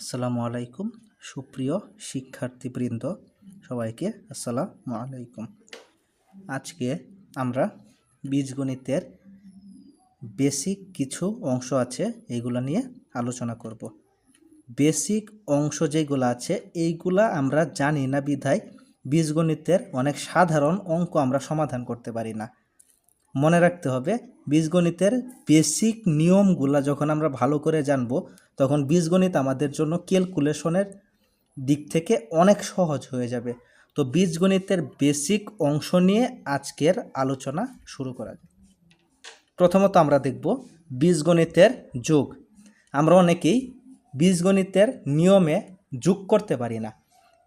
আসসালামু আলাইকুম, সুপ্রিয় শিক্ষার্থীবৃন্দ, সবাইকে আসসালামু আলাইকুম। আজকে আমরা বীজগণিতের বেসিক কিছু অংশ আছে এইগুলা নিয়ে আলোচনা করব। বেসিক অংশ যেগুলো আছে, এইগুলা আমরা জানি না বিধায় বীজগণিতের অনেক সাধারণ অঙ্ক আমরা সমাধান করতে পারি না। মনে রাখতে হবে, বীজগণিতের বেসিক নিয়মগুলা যখন আমরা ভালো করে জানব তখন বীজগণিত আমাদের জন্য ক্যালকুলেশনের দিক থেকে অনেক সহজ হয়ে যাবে। তো বীজগণিতের বেসিক অংশ নিয়ে আজকের আলোচনা শুরু করা যাক। প্রথমত আমরা দেখব বীজগণিতের যোগ। আমরা অনেকেই বীজগণিতের নিয়মে যোগ করতে পারি না।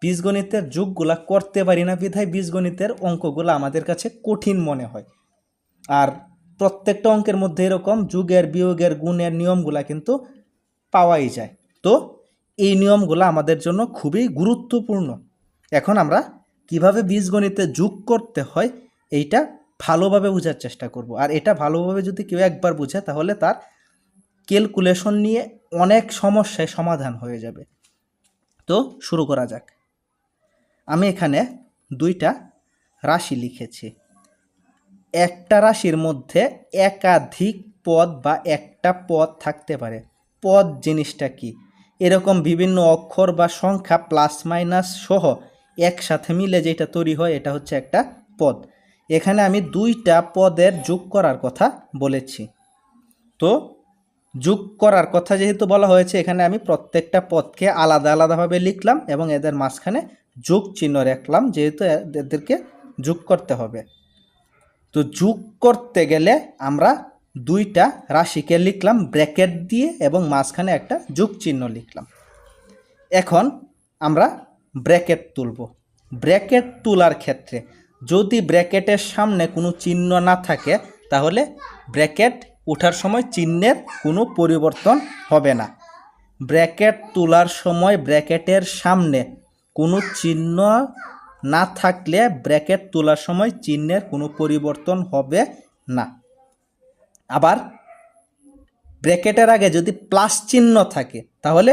বীজগণিতের যোগগুলা করতে পারি না বিধায় বীজগণিতের অঙ্কগুলো আমাদের কাছে কঠিন মনে হয়। আর প্রত্যেকটা অঙ্কের মধ্যে এরকম যুগের বিয়োগের গুণের নিয়মগুলা কিন্তু পাওয়াই যায়। তো এই নিয়মগুলো আমাদের জন্য খুবই গুরুত্বপূর্ণ। এখন আমরা কীভাবে বীজগণিতে যোগ করতে হয়, এইটা ভালোভাবে বোঝার চেষ্টা করব। আর এটা ভালোভাবে যদি কেউ একবার বুঝে, তাহলে তার ক্যালকুলেশন নিয়ে অনেক সমস্যায় সমাধান হয়ে যাবে। তো শুরু করা যাক। আমি এখানে দুইটা রাশি লিখেছি। একটা রাশির মধ্যে একাধিক পদ বা একটা পদ থাকতে পারে। পদ জিনিসটা কি? এরকম বিভিন্ন অক্ষর বা সংখ্যা প্লাস মাইনাস সহ একসাথে মিলে যেটা তৈরি হয়, এটা হচ্ছে একটা পদ। এখানে আমি দুইটা পদের যোগ করার কথা বলেছি। তো যোগ করার কথা যেহেতু বলা হয়েছে, এখানে আমি প্রত্যেকটা পদকে আলাদা আলাদাভাবে লিখলাম এবং এদের মাঝখানে যোগ চিহ্ন রাখলাম, যেহেতু এদেরকে যোগ করতে হবে। তো যোগ করতে গেলে আমরা দুইটা রাশিকে লিখলাম, ব্র্যাকেট দিয়ে এবং মাঝখানে একটা যোগ চিহ্ন লিখলাম। এখন আমরা ব্র্যাকেট তুলব। ব্র্যাকেট তোলার ক্ষেত্রে যদি ব্র্যাকেটের সামনে কোনো চিহ্ন না থাকে, তাহলে ব্র্যাকেট ওঠার সময় চিহ্নের কোনো পরিবর্তন হবে না। ব্র্যাকেট তোলার সময় ব্র্যাকেটের সামনে কোনো চিহ্ন না থাকলে ব্র্যাকেট তোলার সময় চিহ্নের কোনো পরিবর্তন হবে না। আবার ব্র্যাকেটের আগে যদি প্লাস চিহ্ন থাকে, তাহলে,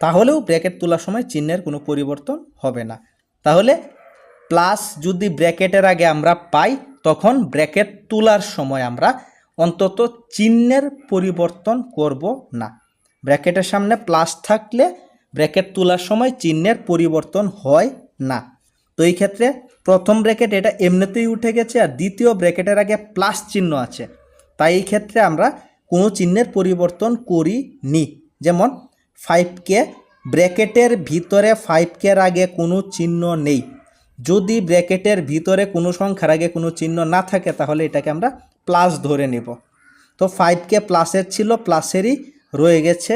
তাহলেও ব্র্যাকেট তোলার সময় চিহ্নের কোনো পরিবর্তন হবে না। তাহলে প্লাস যদি ব্র্যাকেটের আগে আমরা পাই, তখন ব্র্যাকেট তোলার সময় আমরা অন্তত চিহ্নের পরিবর্তন করব না। ব্র্যাকেটের সামনে প্লাস থাকলে ব্র্যাকেট তোলার সময় চিহ্নের পরিবর্তন হয় না। তো এই ক্ষেত্রে প্রথম ব্র্যাকেট এটা এমনিতেই উঠে গেছে, আর দ্বিতীয় ব্র্যাকেটের আগে প্লাস চিহ্ন আছে। তাই এই ক্ষেত্রে আমরা কোনো চিহ্নের পরিবর্তন করি নি যেমন ফাইভকে ব্র্যাকেটের ভিতরে ফাইভকের আগে কোনো চিহ্ন নেই। যদি ব্র্যাকেটের ভিতরে কোনো সংখ্যার আগে কোনো চিহ্ন না থাকে, তাহলে এটাকে আমরা প্লাস ধরে নেব। তো ফাইভকে প্লাসের ছিল প্লাসেরই রয়ে গেছে।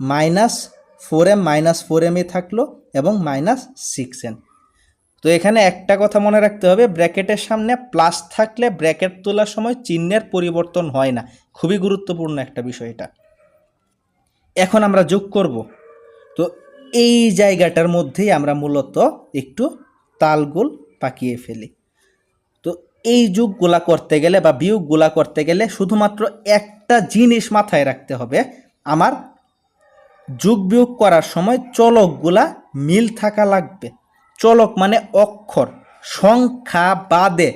Minus four M minus four ME থাকল এবং মাইনাস সিক্স এম তো এখানে একটা কথা মনে রাখতে হবে, ব্র্যাকেটের সামনে প্লাস থাকলে ব্র্যাকেট তোলার সময় চিহ্নের পরিবর্তন হয় না। খুবই গুরুত্বপূর্ণ একটা বিষয় এটা। এখন আমরা যোগ করব। তো এই জায়গাটার মধ্যেই আমরা মূলত একটু তালগোল পাকিয়ে ফেলি। তো এই যুগগুলা করতে গেলে বা বিয়োগগুলা করতে গেলে শুধুমাত্র একটা জিনিস মাথায় রাখতে হবে, আমার যোগ বিয়োগ করার সময় চলকগুলা মিল থাকা লাগবে। চলক মানে অক্ষর। সংখ্যা বাদে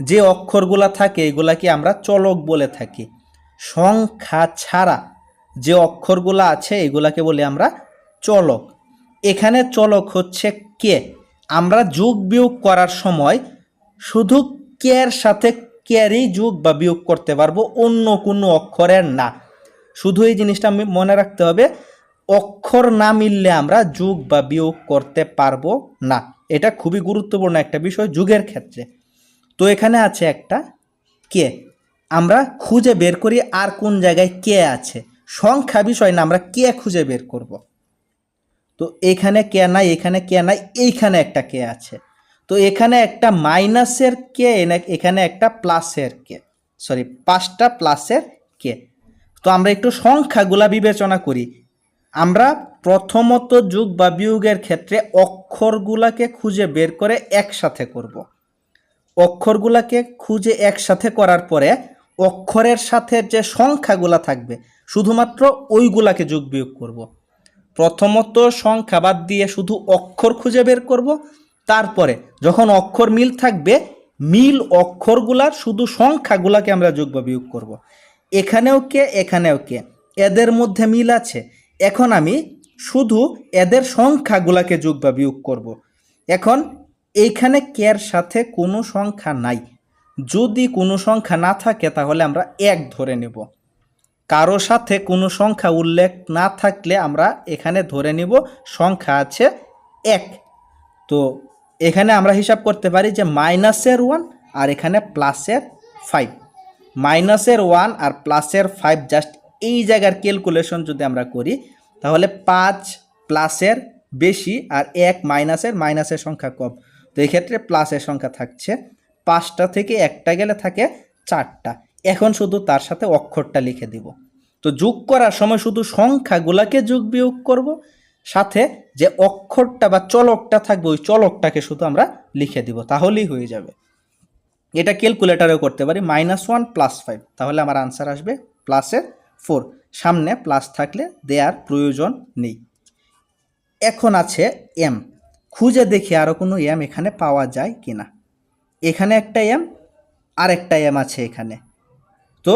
যে অক্ষরগুলা থাকে, এগুলাকে আমরা চলক বলে থাকি। সংখ্যা ছাড়া যে অক্ষরগুলা আছে, এগুলাকে বলি আমরা চলক। এখানে চলক হচ্ছে কে। আমরা যোগ বিয়োগ করার সময় শুধু কের সাথে কেরই যোগ বা বিয়োগ করতে পারব, অন্য কোনো অক্ষরের না। শুধু এই জিনিসটা মনে রাখতে হবে অক্ষর না মিললে আমরা যোগ বা বিয়োগ করতে পারব না। এটা খুবই গুরুত্বপূর্ণ একটা বিষয় যুগের ক্ষেত্রে। তো এখানে আছে একটা কে। আমরা খুঁজে বের করি আর কোন জায়গায় কে আছে। সংখ্যা বিষয় না, আমরা কে খুঁজে বের করব। তো এখানে কে নাই, এখানে কে নাই, এইখানে একটা কে আছে। তো এখানে একটা মাইনাসের কে এখানে একটা প্লাসের কে। সরি, পাঁচটা প্লাসের কে। তো আমরা একটু সংখ্যাগুলা বিবেচনা করি। আমরা প্রথমত যোগ বা বিয়োগের ক্ষেত্রে অক্ষরগুলাকে খুঁজে বের করে একসাথে করব। অক্ষরগুলাকে খুঁজে একসাথে করার পরে অক্ষরের সাথে যে সংখ্যাগুলা থাকবে, শুধুমাত্র ওইগুলাকে যোগ বিয়োগ করব। প্রথমত সংখ্যা বাদ দিয়ে শুধু অক্ষর খুঁজে বের করব, তারপরে যখন অক্ষর মিল থাকবে, মিল অক্ষরগুলার শুধু সংখ্যাগুলাকে আমরা যোগ বা বিয়োগ করব। এখানেও কে এখানেও কে, এদের মধ্যে মিল আছে এখন আমি শুধু এদের সংখ্যাগুলাকে যোগ বা বিয়োগ করব। এখন এইখানে কের সাথে কোনো সংখ্যা নাই। যদি কোনো সংখ্যা না থাকে তাহলে আমরা এক ধরে নেব। কারও সাথে কোনো সংখ্যা উল্লেখ না থাকলে আমরা এখানে ধরে নিব, সংখ্যা আছে এক। তো এখানে আমরা হিসাব করতে পারি যে মাইনাসের ওয়ান আর এখানে প্লাসের ফাইভ। মাইনাসের ওয়ান আর প্লাসের ফাইভ জাস্ট এই জায়গার ক্যালকুলেশন যদি আমরা করি তাহলে পাঁচ প্লাসের বেশি আর এক মাইনাসের মাইনাসের সংখ্যা কম। তো এই ক্ষেত্রে প্লাসের সংখ্যা থাকছে। পাঁচটা থেকে একটা গেলে থাকে চারটা। এখন শুধু তার সাথে অক্ষরটা লিখে দিব। তো যোগ করার সময় শুধু সংখ্যাগুলাকে যোগ বিয়োগ করব, সাথে যে অক্ষরটা বা চলকটা থাকবে, ওই চলকটাকে শুধু আমরা লিখে দিব। তাহলেই হয়ে যাবে। এটা ক্যালকুলেটারেও করতে পারি। Minus one, plus five. তাহলে আমার আনসার আসবে প্লাসে ফোর। সামনে প্লাস থাকলে দেয়ার প্রয়োজন নেই। এখন আছে এম খুঁজে দেখি আরও কোনো এম এখানে পাওয়া যায় কি না এখানে একটা এম আর একটা এম আছে এখানে। তো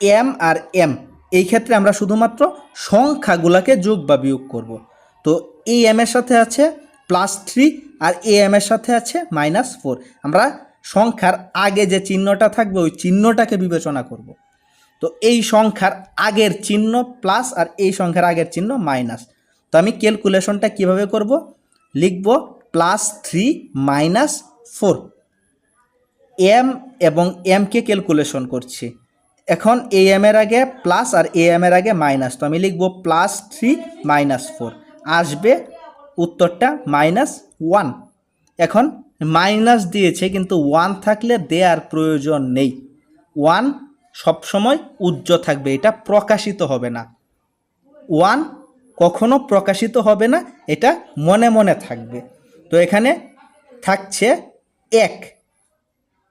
এম আর এম এই ক্ষেত্রে আমরা শুধুমাত্র সংখ্যাগুলোকে যোগ বা বিয়োগ করব। তো এই এম এর সাথে আছে প্লাস থ্রি আর এ এম এর সাথে আছে মাইনাস ফোর আমরা সংখ্যার আগে যে চিহ্নটা থাকবে, ওই চিহ্নটাকে বিবেচনা করব। তো এই সংখ্যার আগের চিহ্ন প্লাস আর এই সংখ্যার আগের চিহ্ন মাইনাস তো আমি ক্যালকুলেশনটা কীভাবে করব? লিখব plus three minus four M এবং এমকে ক্যালকুলেশন করছি। এখন এ এর আগে প্লাস আর এ এম এর আগে মাইনাস তো আমি লিখব প্লাস থ্রি মাইনাস ফোর আসবে উত্তরটা মাইনাস ওয়ান এখন মাইনাস দিয়েছে কিন্তু ওয়ান থাকলে দেয়ার প্রয়োজন নেই। ওয়ান সবসময় উজ্জ্ব থাকবে, এটা প্রকাশিত হবে না। ওয়ান কখনো প্রকাশিত হবে না, এটা মনে মনে থাকবে। তো এখানে থাকছে এক।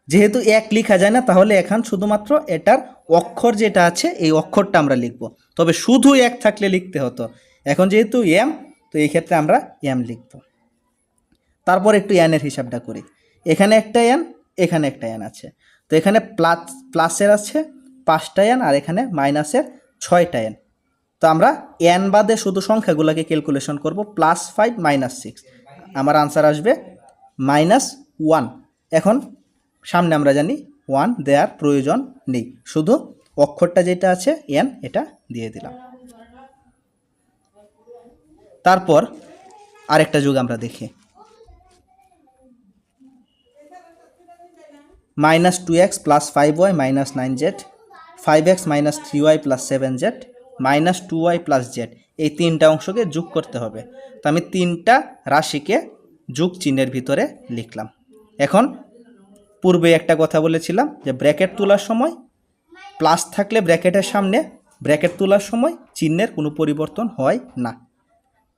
যেহেতু এক লেখা যায় না, তাহলে এখন শুধুমাত্র এটার অক্ষর যেটা আছে, এই অক্ষরটা আমরা লিখব। তবে শুধু এক থাকলে লিখতে হতো। এখন যেহেতু এম, তো এই ক্ষেত্রে আমরা এম লিখব। তারপর একটু এনের হিসাবটা করি। এখানে একটা এন এখানে একটা এন আছে। তো এখানে প্লাস প্লাসের আছে পাঁচটা এন আর এখানে মাইনাসের ছয়টা এন তো আমরা এন বাদে শুধু সংখ্যাগুলোকে ক্যালকুলেশন করব প্লাস ফাইভ মাইনাস সিক্স আমার আনসার আসবে মাইনাস ওয়ান এখন সামনে আমরা জানি ওয়ান দেওয়ার প্রয়োজন নেই। শুধু অক্ষরটা যেটা আছে এন এটা দিয়ে দিলাম। তারপর আরেকটা যুগ আমরা দেখি। Minus two X plus five Y minus nine Z, five X minus three Y plus seven Z, minus two Y plus Z, এই তিনটা অংশকে যোগ করতে হবে। তো আমি তিনটা রাশিকে যোগ চিহ্নের ভিতরে লিখলাম। এখন পূর্বে একটা কথা বলেছিলাম যে ব্র্যাকেট তোলার সময় প্লাস থাকলে ব্র্যাকেটের সামনে, ব্র্যাকেট তোলার সময় চিহ্নের কোনো পরিবর্তন হয় না।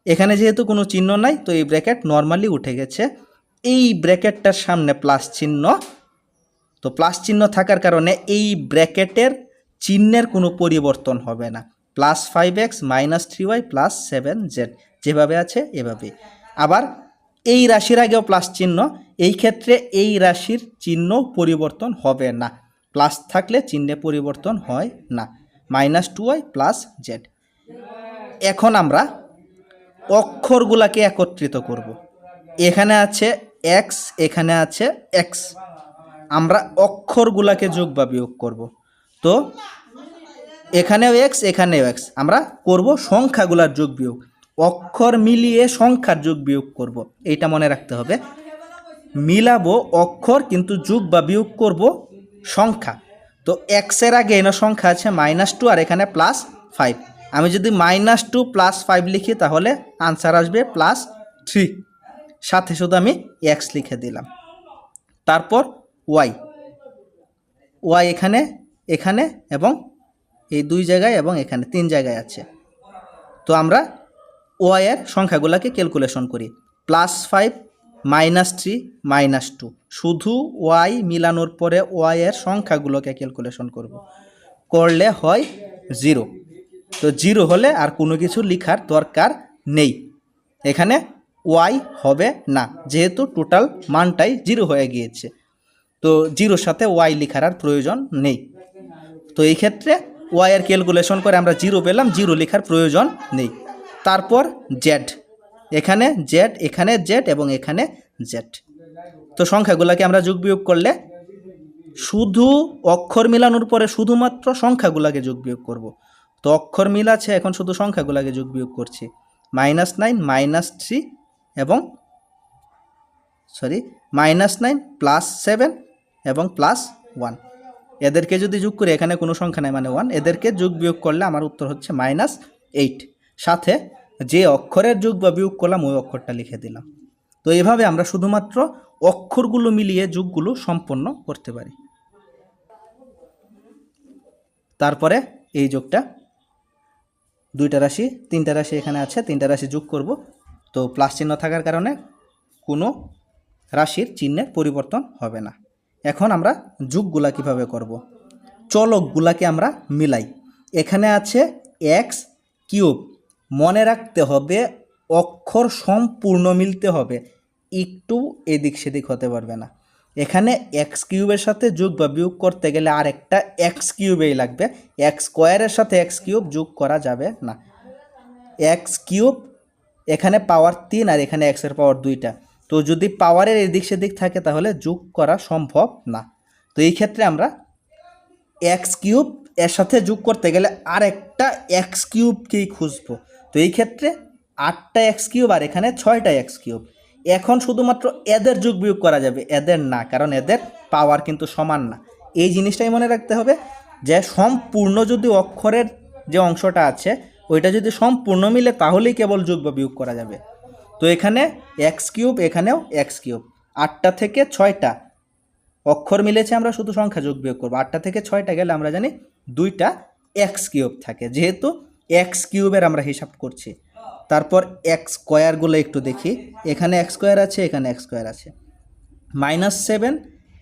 এখানে যেহেতু কোনো চিহ্ন নাই, তো এই ব্র্যাকেট নর্মালি উঠে গেছে। এই ব্র্যাকেটটার সামনে প্লাস চিহ্ন তো প্লাস চিহ্ন থাকার কারণে এই ব্র্যাকেটের চিহ্নের কোনো পরিবর্তন হবে না। Plus five X minus three Y plus seven Z যেভাবে আছে এভাবে আবার এই রাশির আগেও প্লাস চিহ্ন, এই ক্ষেত্রে এই রাশির চিহ্ন পরিবর্তন হবে না। প্লাস থাকলে চিহ্নে পরিবর্তন হয় না। Minus two Y plus Z এখন আমরা অক্ষরগুলাকে একত্রিত করব। এখানে আছে এক্স এখানে আছে এক্স আমরা অক্ষরগুলাকে যোগ বা বিয়োগ করব। তো এখানেও এক্স এখানেও এক্স আমরা করব সংখ্যাগুলার যোগ বিয়োগ। অক্ষর মিলিয়ে সংখ্যার যোগ বিয়োগ করব। এইটা মনে রাখতে হবে। মিলাবো অক্ষর কিন্তু যোগ বা বিয়োগ করব সংখ্যা। তো এক্সের আগে এনো সংখ্যা আছে মাইনাস টু আর এখানে প্লাস ফাইভ আমি যদি মাইনাস টু প্লাস ফাইভ লিখি তাহলে আনসার আসবে প্লাস থ্রি সাথে শুধু আমি এক্স লিখে দিলাম। তারপর ওয়াই ওয়াই এখানে এখানে এবং এই দুই জায়গায় এবং এখানে তিন জায়গায় আছে। তো আমরা ওয়াইয়ের সংখ্যাগুলোকে ক্যালকুলেশন করি। Plus five minus three minus two শুধু ওয়াই মিলানোর পরে ওয়াইয়ের সংখ্যাগুলোকে ক্যালকুলেশন করব। করলে হয় জিরো তো জিরো হলে আর কোনো কিছু লেখার দরকার নেই। এখানে ওয়াই হবে না। যেহেতু টোটাল মানটাই জিরো হয়ে গিয়েছে। তো জিরোর সাথে ওয়াই লেখার আর প্রয়োজন নেই। তো এই ক্ষেত্রে ওয়াই এর ক্যালকুলেশন করে আমরা জিরো পেলাম, জিরো লেখার প্রয়োজন নেই। তারপর জেড এখানে জেড এখানে জেড এবং এখানে জেড তো সংখ্যাগুলোকে আমরা যোগ বিয়োগ করলে শুধু অক্ষর মিলানোর পরে শুধুমাত্র সংখ্যাগুলোকে যোগ বিয়োগ করব। তো অক্ষর মিল আছে এখন শুধু সংখ্যাগুলোকে যোগ বিয়োগ করছি। মাইনাস নাইন, মাইনাস থ্রি এবং sorry, minus nine plus seven এবং প্লাস ওয়ান এদেরকে যদি যোগ করি, এখানে কোনো সংখ্যা নাই মানে ওয়ান এদেরকে যোগ বিয়োগ করলে আমার উত্তর হচ্ছে মাইনাস এইট সাথে যে অক্ষরের যোগ বা বিয়োগ করলাম, ওই অক্ষরটা লিখে দিলাম। তো এভাবে আমরা শুধুমাত্র অক্ষরগুলো মিলিয়ে যোগগুলো সম্পন্ন করতে পারি। তারপরে এই যোগটা দুইটা রাশি, তিনটা রাশি এখানে আছে, তিনটা রাশি যোগ করব। তো প্লাস চিহ্ন থাকার কারণে কোনো রাশির চিহ্নের পরিবর্তন হবে না। এখন আমরা যুগগুলা কীভাবে করব। চলকগুলাকে আমরা মিলাই। এখানে আছে এক্স কিউব। মনে রাখতে হবে, অক্ষর সম্পূর্ণ মিলতে হবে। একটু এদিক সেদিক হতে পারবে না। এখানে এক্স কিউবের সাথে যোগ বা বিয়োগ করতে গেলে আর একটা এক্স কিউবেই লাগবে। এক্স স্কোয়ারের সাথে এক্স কিউব যোগ করা যাবে না। এক্স কিউব, এখানে পাওয়ার তিন আর এখানে এক্সের পাওয়ার দুইটা। তো যদি পাওয়ারের এদিক সেদিক থাকে তাহলে যোগ করা সম্ভব না। তো এই ক্ষেত্রে আমরা এক্স কিউব এর সাথে যোগ করতে গেলে আর একটা এক্স কিউবকেই খুঁজবো? তো এই ক্ষেত্রে আটটা এক্স কিউব আর এখানে ছয়টা এক্স কিউব এখন শুধুমাত্র এদের যোগ বিয়োগ করা যাবে, এদের না, কারণ এদের পাওয়ার কিন্তু সমান না। এই জিনিসটাই মনে রাখতে হবে যে সম্পূর্ণ যদি অক্ষরের যে অংশটা আছে, ওইটা যদি সম্পূর্ণ মিলে তাহলেই কেবল যোগ বা বিয়োগ করা যাবে। তো এখানে এক্স কিউব, এখানেও এক্স কিউব। আটটা থেকে ছয়টা। অক্ষর মিলেছে আমরা শুধু সংখ্যা যোগ বিয়োগ করব। আটটা থেকে ছয়টা গেলে আমরা জানি দুইটা এক্স কিউব থাকে। যেহেতু এক্স কিউবের আমরা হিসাব করছি। তারপর এক্স স্কোয়ারগুলো একটু দেখি। এখানে এক্স স্কোয়ার আছে, এখানে এক্স স্কোয়ার আছে। মাইনাস সেভেন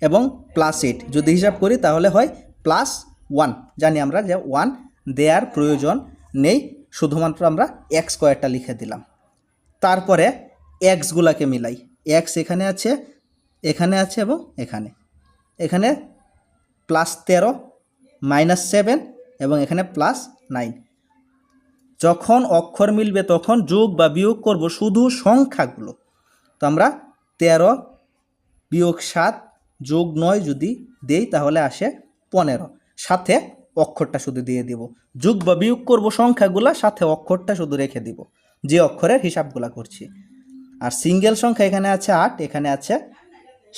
এবং প্লাস এইট। যদি হিসাব করি তাহলে হয় প্লাস ওয়ান। জানি আমরা যে ওয়ান দেওয়ার প্রয়োজন নেই। শুধুমাত্র আমরা এক্স স্কোয়ারটা লিখে দিলাম। তারপরে এক্সগুলাকে মিলাই। এক্স এখানে আছে এখানে আছে এবং এখানে। এখানে প্লাস তেরো মাইনাস সেভেন এবং এখানে প্লাস নাইন যখন অক্ষর মিলবে তখন যোগ বা বিয়োগ করব শুধু সংখ্যাগুলো। তো আমরা তেরো বিয়োগ সাত যোগ নয় যদি দেই তাহলে আসে পনেরো। সাথে অক্ষরটা শুধু দিয়ে দিব। যোগ বা বিয়োগ করব সংখ্যাগুলা, সাথে অক্ষরটা শুধু রেখে দিব। যে অক্ষরের হিসাবগুলা করছি। আর সিঙ্গেল সংখ্যা এখানে আছে আট, এখানে আছে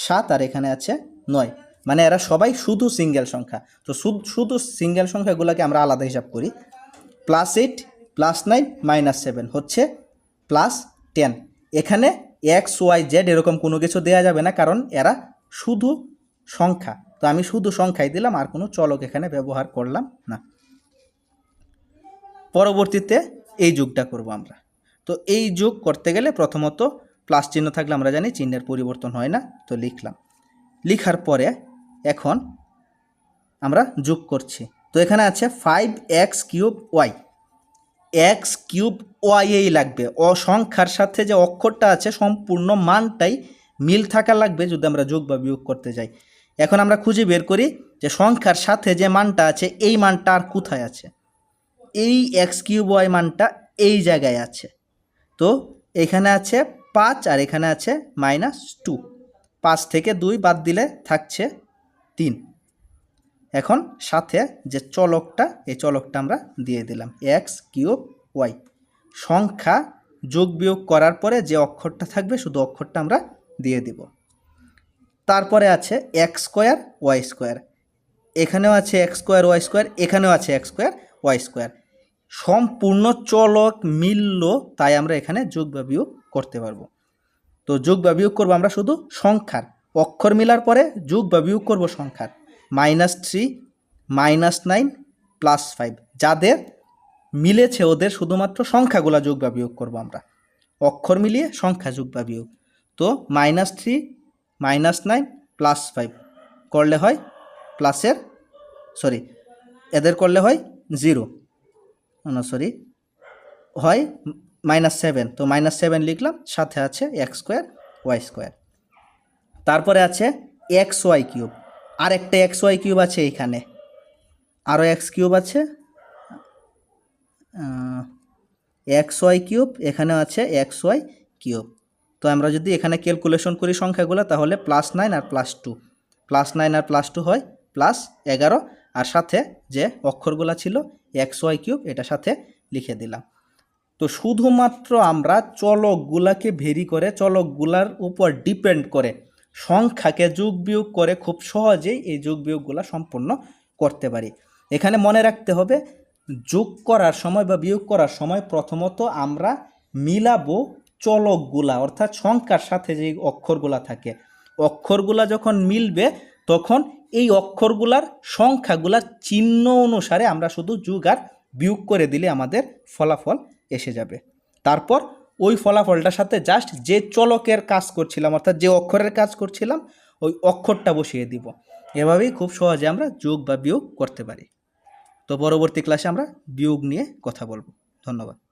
সাত আর এখানে আছে নয়। মানে এরা সবাই শুধু সিঙ্গেল সংখ্যা। তো শুধু সিঙ্গেল সংখ্যাগুলোকে আমরা আলাদা হিসাব করি। Plus eight, plus nine, minus seven হচ্ছে প্লাস টেন। এখানে এক্স, ওয়াই, জেড এরকম কোনো কিছু দেওয়া যাবে না, কারণ এরা শুধু সংখ্যা। তো আমি শুধু সংখ্যাই দিলাম, আর কোনো চলক এখানে ব্যবহার করলাম না। পরবর্তীতে এই যুগটা করব আমরা। তো এই যোগ করতে গেলে প্রথমত প্লাস চিহ্ন থাকলে আমরা জানি চিহ্নের পরিবর্তন হয় না, তো লিখলাম। লিখার পরে এখন আমরা যোগ করছি। তো এখানে আছে five X cube Y X cube ওয়াইয়েই লাগবে। অসংখ্যার সাথে যে অক্ষরটা আছে, সম্পূর্ণ মানটাই মিল থাকা লাগবে যদি আমরা যোগ বা বিয়োগ করতে যাই। এখন আমরা খুঁজে বের করি যে সংখ্যার সাথে যে মানটা আছে, এই মানটা আর কোথায় আছে? এই এক্স কিউব ওয়াই মানটা এই জায়গায় আছে। তো এখানে আছে পাঁচ আর এখানে আছে মাইনাস টু। পাঁচ থেকে দুই বাদ দিলে থাকছে তিন। এখন সাথে যে চলকটা, এই চলকটা আমরা দিয়ে দিলাম। X cube Y. সংখ্যা যোগ বিয়োগ করার পরে যে অক্ষরটা থাকবে, শুধু অক্ষরটা আমরা দিয়ে দিব। তারপরে আছে এক্স স্কোয়ার, ওয়াই স্কোয়ার। এখানেও আছে এক্স স্কোয়ার, ওয়াই স্কোয়ার, এখানেও আছে এক্স স্কোয়ার, ওয়াই স্কোয়ার। সম্পূর্ণ চলক মিলল, তাই আমরা এখানে যোগ বা বিয়োগ করতে পারব। তো যোগ বা বিয়োগ করব আমরা শুধু সংখ্যার। অক্ষর মিলার পরে যোগ বা বিয়োগ করব সংখ্যার। Minus three, minus nine, plus five. যাদের মিলেছে ওদের শুধুমাত্র সংখ্যাগুলা যোগ বা বিয়োগ করব আমরা। অক্ষর মিলিয়ে সংখ্যা যোগ বা বিয়োগ। তো minus three, minus nine, plus five. করলে হয় প্লাসের, সরি, এদের করলে হয় জিরো। সরি হয় মাইনাস সেভেন তো মাইনাস সেভেন লিখলাম, সাথে আছে এক্স স্কোয়ার ওয়াই স্কোয়ার তারপরে আছে এক্স ওয়াই কিউব আর একটা এক্স ওয়াই কিউব আছে এইখানে আরও এক্স কিউব আছে। এক্স ওয়াই কিউব এখানেও আছে এক্স ওয়াই কিউব তো আমরা যদি এখানে ক্যালকুলেশন করি সংখ্যাগুলো, তাহলে প্লাস নাইন আর প্লাস টু প্লাস নাইন আর প্লাস টু হয় প্লাস এগারো। আর সাথে যে অক্ষরগুলো ছিল এক্স ওয়াই কিউব, এটা সাথে লিখে দিলাম। তো শুধুমাত্র আমরা চলকগুলাকে ভেরি করে, চলকগুলার উপর ডিপেন্ড করে, সংখ্যাকে যোগ বিয়োগ করে খুব সহজেই এই যোগ বিয়োগগুলো সম্পূর্ণ করতে পারি। এখানে মনে রাখতে হবে, যোগ করার সময় বা বিয়োগ করার সময় প্রথমত আমরা মিলাবো চলকগুলা, অর্থাৎ সংখ্যার সাথে যে অক্ষরগুলা থাকে। অক্ষরগুলা যখন মিলবে তখন এই অক্ষরগুলার সংখ্যাগুলার চিহ্ন অনুসারে আমরা শুধু যুগ আর বিয়োগ করে দিলে আমাদের ফলাফল এসে যাবে। তারপর ওই ফলাফলটার সাথে জাস্ট যে চলকের কাজ করছিলাম, অর্থাৎ যে অক্ষরের কাজ করছিলাম, ওই অক্ষরটা বসিয়ে দিব। এভাবেই খুব সহজে আমরা যোগ বা বিয়োগ করতে পারি। তো পরবর্তী ক্লাসে আমরা বিয়োগ নিয়ে কথা বলব। ধন্যবাদ।